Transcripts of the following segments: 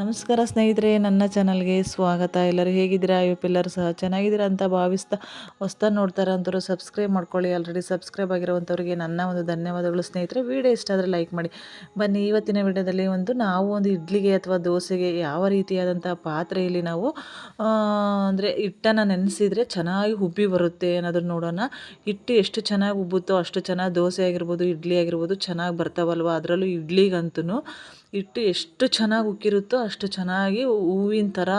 ನಮಸ್ಕಾರ ಸ್ನೇಹಿತರೆ, ನನ್ನ ಚಾನಲ್ಗೆ ಸ್ವಾಗತ. ಎಲ್ಲರೂ ಹೇಗಿದ್ದೀರಾ? ಪಿಲ್ಲರ್ ಸಹ ಚೆನ್ನಾಗಿದ್ದೀರಾ ಅಂತ ಭಾವಿಸ್ತಾ ಹೊಸ್ತಾ ನೋಡ್ತಾರೆ ಅಂತವ್ರು ಸಬ್ಸ್ಕ್ರೈಬ್ ಮಾಡ್ಕೊಳ್ಳಿ. ಆಲ್ರೆಡಿ ಸಬ್ಸ್ಕ್ರೈಬ್ ಆಗಿರುವಂಥವ್ರಿಗೆ ನನ್ನ ಒಂದು ಧನ್ಯವಾದಗಳು ಸ್ನೇಹಿತರೆ. ವೀಡಿಯೋ ಇಷ್ಟ ಆದರೆ ಲೈಕ್ ಮಾಡಿ. ಬನ್ನಿ, ಇವತ್ತಿನ ವಿಡಿಯೋದಲ್ಲಿ ಒಂದು ನಾವು ಒಂದು ಇಡ್ಲಿಗೆ ಅಥವಾ ದೋಸೆಗೆ ಯಾವ ರೀತಿಯಾದಂಥ ಪಾತ್ರೆಯಲ್ಲಿ ನಾವು ಅಂದರೆ ಹಿಟ್ಟನ್ನು ನೆನೆಸಿದರೆ ಚೆನ್ನಾಗಿ ಉಬ್ಬಿ ಬರುತ್ತೆ ಅನ್ನೋದನ್ನು ನೋಡೋಣ. ಹಿಟ್ಟು ಎಷ್ಟು ಚೆನ್ನಾಗಿ ಉಬ್ಬುತ್ತೋ ಅಷ್ಟು ಚೆನ್ನಾಗಿ ದೋಸೆ ಆಗಿರ್ಬೋದು, ಇಡ್ಲಿ ಆಗಿರ್ಬೋದು ಚೆನ್ನಾಗಿ ಬರ್ತಾವಲ್ವ? ಅದರಲ್ಲೂ ಇಡ್ಲಿಗಂತೂ ಹಿಟ್ಟು ಎಷ್ಟು ಚೆನ್ನಾಗಿ ಉಕ್ಕಿರುತ್ತೋ ಅಷ್ಟು ಚೆನ್ನಾಗಿ ಹೂವಿನ ಥರ,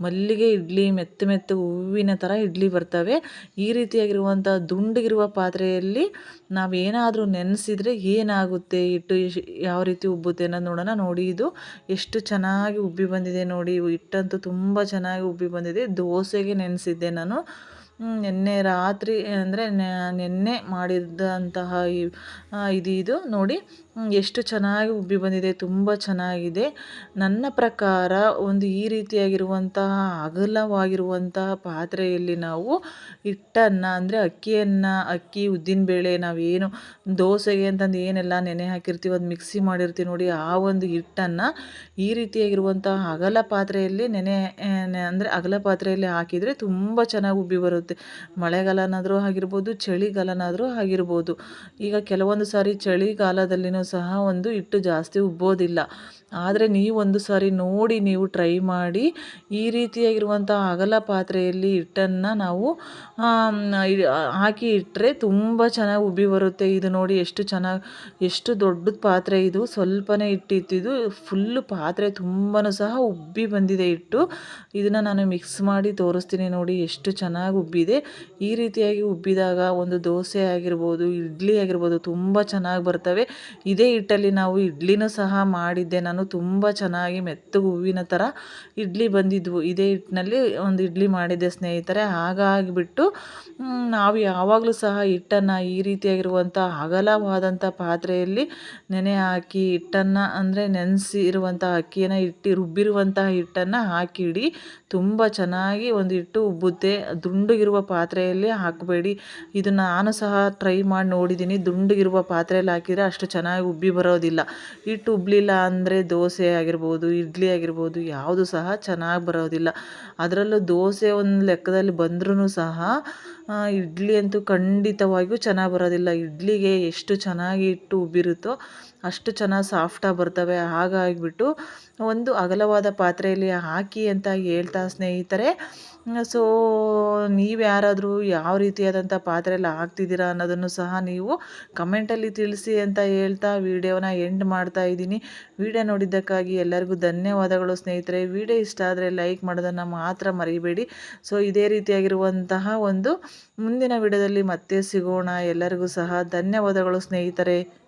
ಮಲ್ಲಿಗೆ ಇಡ್ಲಿ, ಮೆತ್ತೆ ಮೆತ್ತೆ ಹೂವಿನ ಥರ ಇಡ್ಲಿ ಬರ್ತವೆ. ಈ ರೀತಿಯಾಗಿರುವಂಥ ದುಂಡಗಿರುವ ಪಾತ್ರೆಯಲ್ಲಿ ನಾವು ಏನಾದರೂ ನೆನೆಸಿದರೆ ಏನಾಗುತ್ತೆ ಹಿಟ್ಟು ಯಾವ ರೀತಿ ಉಬ್ಬುತ್ತೆ ಅನ್ನೋದು ನೋಡೋಣ. ನೋಡಿ, ಇದು ಎಷ್ಟು ಚೆನ್ನಾಗಿ ಉಬ್ಬಿ ಬಂದಿದೆ ನೋಡಿ. ಹಿಟ್ಟಂತೂ ತುಂಬ ಚೆನ್ನಾಗಿ ಉಬ್ಬಿ ಬಂದಿದೆ. ದೋಸೆಗೆ ನೆನೆಸಿದ್ದೆ ನಾನು. ನಿನ್ನೆ ರಾತ್ರಿ, ಅಂದರೆ ನೆನ್ನೆ ಮಾಡಿದಂತಹ ಇದು ಇದು ನೋಡಿ ಎಷ್ಟು ಚೆನ್ನಾಗಿ ಉಬ್ಬಿ ಬಂದಿದೆ, ತುಂಬ ಚೆನ್ನಾಗಿದೆ. ನನ್ನ ಪ್ರಕಾರ ಒಂದು ಈ ರೀತಿಯಾಗಿರುವಂತಹ ಅಗಲವಾಗಿರುವಂತಹ ಪಾತ್ರೆಯಲ್ಲಿ ನಾವು ಹಿಟ್ಟನ್ನು, ಅಂದರೆ ಅಕ್ಕಿಯನ್ನು, ಅಕ್ಕಿ ಉದ್ದಿನಬೇಳೆ ನಾವೇನು ದೋಸೆಗೆ ಅಂತಂದು ಏನೆಲ್ಲ ನೆನೆ ಹಾಕಿರ್ತೀವಿ ಅದು ಮಿಕ್ಸಿ ಮಾಡಿರ್ತೀವಿ ನೋಡಿ, ಆ ಒಂದು ಹಿಟ್ಟನ್ನು ಈ ರೀತಿಯಾಗಿರುವಂತಹ ಅಗಲ ಪಾತ್ರೆಯಲ್ಲಿ ನೆನೆ ಅಂದರೆ ಅಗಲ ಪಾತ್ರೆಯಲ್ಲಿ ಹಾಕಿದರೆ ತುಂಬ ಚೆನ್ನಾಗಿ ಉಬ್ಬಿ ಬರುತ್ತೆ. ಮಳೆಗಾಲನಾದರೂ ಆಗಿರ್ಬೋದು, ಚಳಿಗಾಲನಾದರೂ ಆಗಿರ್ಬೋದು. ಈಗ ಕೆಲವೊಂದು ಸಾರಿ ಚಳಿಗಾಲದಲ್ಲಿನೂ ಸಹ ಒಂದು ಹಿಟ್ಟು ಜಾಸ್ತಿ ಉಬ್ಬೋದಿಲ್ಲ. ಆದರೆ ನೀವೊಂದು ಸಾರಿ ನೋಡಿ ನೀವು ಟ್ರೈ ಮಾಡಿ, ಈ ರೀತಿಯಾಗಿರುವಂಥ ಅಗಲ ಪಾತ್ರೆಯಲ್ಲಿ ಹಿಟ್ಟನ್ನು ನಾವು ಹಾಕಿ ಇಟ್ಟರೆ ತುಂಬ ಚೆನ್ನಾಗಿ ಉಬ್ಬಿ ಬರುತ್ತೆ. ಇದು ನೋಡಿ ಎಷ್ಟು ಚೆನ್ನಾಗಿ, ಎಷ್ಟು ದೊಡ್ಡದು ಪಾತ್ರೆ ಇದು. ಸ್ವಲ್ಪನೇ ಇಟ್ಟಿತ್ತಿದ್ದು ಫುಲ್ಲು ಪಾತ್ರೆ ತುಂಬಾ ಸಹ ಉಬ್ಬಿ ಬಂದಿದೆ ಇಟ್ಟು ಇದನ್ನು ನಾನು ಮಿಕ್ಸ್ ಮಾಡಿ ತೋರಿಸ್ತೀನಿ ನೋಡಿ ಎಷ್ಟು ಚೆನ್ನಾಗಿ ಉಬ್ಬಿದೆ. ಈ ರೀತಿಯಾಗಿ ಉಬ್ಬಿದಾಗ ಒಂದು ದೋಸೆ ಆಗಿರ್ಬೋದು, ಇಡ್ಲಿ ಆಗಿರ್ಬೋದು ತುಂಬ ಚೆನ್ನಾಗಿ ಬರ್ತವೆ. ಇದೇ ಹಿಟ್ಟಲ್ಲಿ ನಾವು ಇಡ್ಲಿನೂ ಸಹ ಮಾಡಿದ್ದೆ. ನಾನು ತುಂಬ ಚೆನ್ನಾಗಿ ಮೆತ್ತಗೆ ಹೂವಿನ ಥರ ಇಡ್ಲಿ ಬಂದಿದ್ವು. ಇದೇ ಹಿಟ್ಟಿನಲ್ಲಿ ಒಂದು ಇಡ್ಲಿ ಮಾಡಿದ್ದೆ ಸ್ನೇಹಿತರೆ. ಹಾಗಾಗಿಬಿಟ್ಟು ನಾವು ಯಾವಾಗಲೂ ಸಹ ಹಿಟ್ಟನ್ನು ಈ ರೀತಿಯಾಗಿರುವಂಥ ಅಗಲವಾದಂಥ ಪಾತ್ರೆಯಲ್ಲಿ ನೆನೆ ಹಾಕಿ ಹಿಟ್ಟನ್ನು ಅಂದರೆ ನೆನೆಸಿ ಇರುವಂಥ ಅಕ್ಕಿಯನ್ನು ಇಟ್ಟು, ರುಬ್ಬಿರುವಂತಹ ಹಿಟ್ಟನ್ನು ಹಾಕಿಡಿ. ತುಂಬ ಚೆನ್ನಾಗಿ ಒಂದು ಹಿಟ್ಟು ಉಬ್ಬುತ್ತೆ. ದುಂಡಗಿರುವ ಪಾತ್ರೆಯಲ್ಲಿ ಹಾಕಬೇಡಿ. ಇದನ್ನು ನಾನು ಸಹ ಟ್ರೈ ಮಾಡಿ ನೋಡಿದ್ದೀನಿ ದುಂಡಗಿರುವ ಪಾತ್ರೆಯಲ್ಲಿ ಹಾಕಿದರೆ ಅಷ್ಟು ಚೆನ್ನಾಗಿ ಉಬ್ಬಿ ಬರೋದಿಲ್ಲ. ಹಿಟ್ಟು ಉಬ್ಬಲಿಲ್ಲ ಅಂದರೆ ದೋಸೆ ಆಗಿರ್ಬೋದು, ಇಡ್ಲಿ ಆಗಿರ್ಬೋದು, ಯಾವುದು ಸಹ ಚೆನ್ನಾಗಿ ಬರೋದಿಲ್ಲ. ಅದರಲ್ಲೂ ದೋಸೆ ಒಂದು ಲೆಕ್ಕದಲ್ಲಿ ಬಂದ್ರೂ ಸಹ ಇಡ್ಲಿ ಅಂತೂ ಖಂಡಿತವಾಗಿಯೂ ಚೆನ್ನಾಗಿ ಬರೋದಿಲ್ಲ. ಇಡ್ಲಿಗೆ ಎಷ್ಟು ಚೆನ್ನಾಗಿ ಇಟ್ಟು ಉಬ್ಬಿರುತ್ತೋ ಅಷ್ಟು ಚೆನ್ನಾಗಿ ಸಾಫ್ಟಾಗಿ ಬರ್ತವೆ. ಹಾಗಾಗಿಬಿಟ್ಟು ಒಂದು ಅಗಲವಾದ ಪಾತ್ರೆಯಲ್ಲಿ ಹಾಕಿ ಅಂತ ಹೇಳ್ತಾ ಸ್ನೇಹಿತರೆ, ಸೊ ನೀವು ಯಾರಾದರೂ ಯಾವ ರೀತಿಯಾದಂಥ ಪಾತ್ರೆಯಲ್ಲಿ ಹಾಕ್ತಿದ್ದೀರಾ ಅನ್ನೋದನ್ನು ಸಹ ನೀವು ಕಮೆಂಟಲ್ಲಿ ತಿಳಿಸಿ ಅಂತ ಹೇಳ್ತಾ ವೀಡಿಯೋನ ಎಂಡ್ ಮಾಡ್ತಾ ಇದ್ದೀನಿ. ವಿಡಿಯೋ ನೋಡಿದ್ದಕ್ಕಾಗಿ ಎಲ್ಲರಿಗೂ ಧನ್ಯವಾದಗಳು ಸ್ನೇಹಿತರೆ. ವಿಡಿಯೋ ಇಷ್ಟ ಆದರೆ ಲೈಕ್ ಮಾಡೋದನ್ನು ಮಾತ್ರ ಮರಿಬೇಡಿ. ಸೊ ಇದೇ ರೀತಿಯಾಗಿರುವಂತಹ ಒಂದು ಮುಂದಿನ ವಿಡಿಯೋದಲ್ಲಿ ಮತ್ತೆ ಸಿಗೋಣ. ಎಲ್ಲರಿಗೂ ಸಹ ಧನ್ಯವಾದಗಳು ಸ್ನೇಹಿತರೆ.